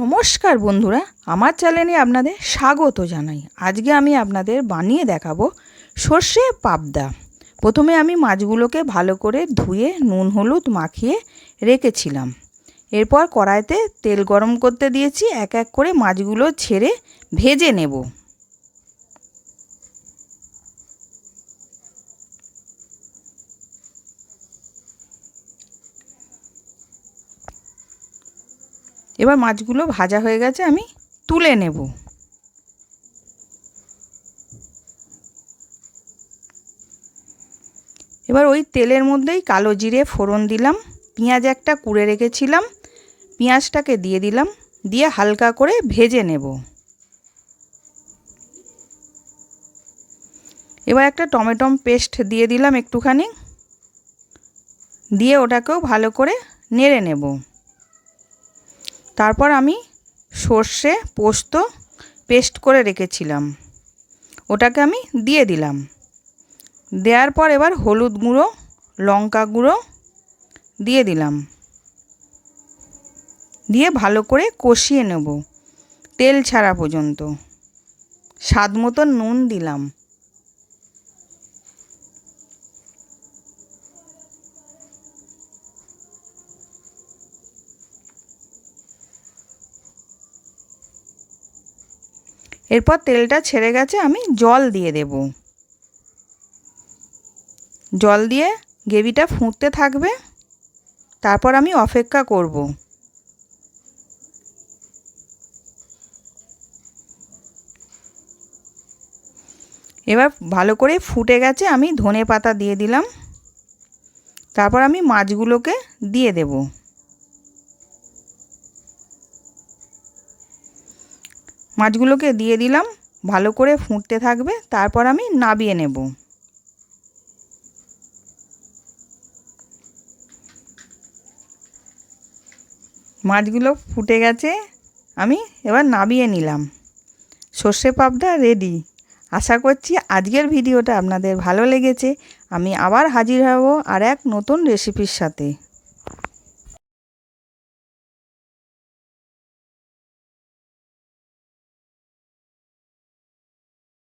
নমস্কার বন্ধুরা, আমার চ্যানেলে আপনাদের স্বাগত জানাই। আজকে আমি আপনাদের বানিয়ে দেখাবো সর্ষে পাবদা। প্রথমে আমি মাছগুলোকে ভালো করে ধুয়ে নুন হলুদ মাখিয়ে রেখেছিলাম। এরপর কড়াইতে তেল গরম করতে দিয়েছি, এক এক করে মাছগুলো ছেড়ে ভেজে নেব। এবার মাছগুলো ভাজা হয়ে গেছে, আমি তুলে নেব। এবার ওই তেলের মধ্যেই কালো জিরে, ফোড়ন দিলাম, পেঁয়াজ একটা কুড়ে রেখেছিলাম, পেঁয়াজটাকে দিয়ে দিলাম, দিয়ে হালকা করে ভেজে নেব। এবার একটা টমেটম পেস্ট দিয়ে দিলাম একটুখানি, দিয়ে ওটাকেও ভালো করে নেড়ে নেব। তারপর আমি সর্ষে পোস্ত পেস্ট করে রেখেছিলাম। ওটাকে আমি দিয়ে দিলাম। দেওয়ার পর এবার হলুদ গুঁড়ো, লঙ্কা গুঁড়ো দিয়ে দিলাম। দিয়ে ভালো করে কষিয়ে নেব, তেল ছাড়া পর্যন্ত। স্বাদ মতো নুন দিলাম। এরপর তেলটা ছেড়ে গেছে, আমি জল দিয়ে দেব। জল দিয়ে গ্রেভিটা ফুটতে থাকবে, তারপর আমি অপেক্ষা করব। এবার ভালো করে ফুটে গেছে, আমি ধনে পাতা দিয়ে দিলাম। তারপর আমি মাছগুলোকে দিয়ে দেবো। মাছগুলোকে দিয়ে দিলাম, ভালো করে ফুটতে থাকবে, তারপর আমি নাবিয়ে নেব। মাছগুলো ফুটে গেছে, আমি এবার নাবিয়ে নিলাম। সর্ষে পাবদা রেডি আশা করছি আজকের ভিডিওটা আপনাদের ভালো লেগেছে। আমি আবার হাজির হব আর এক নতুন রেসিপির সাথে।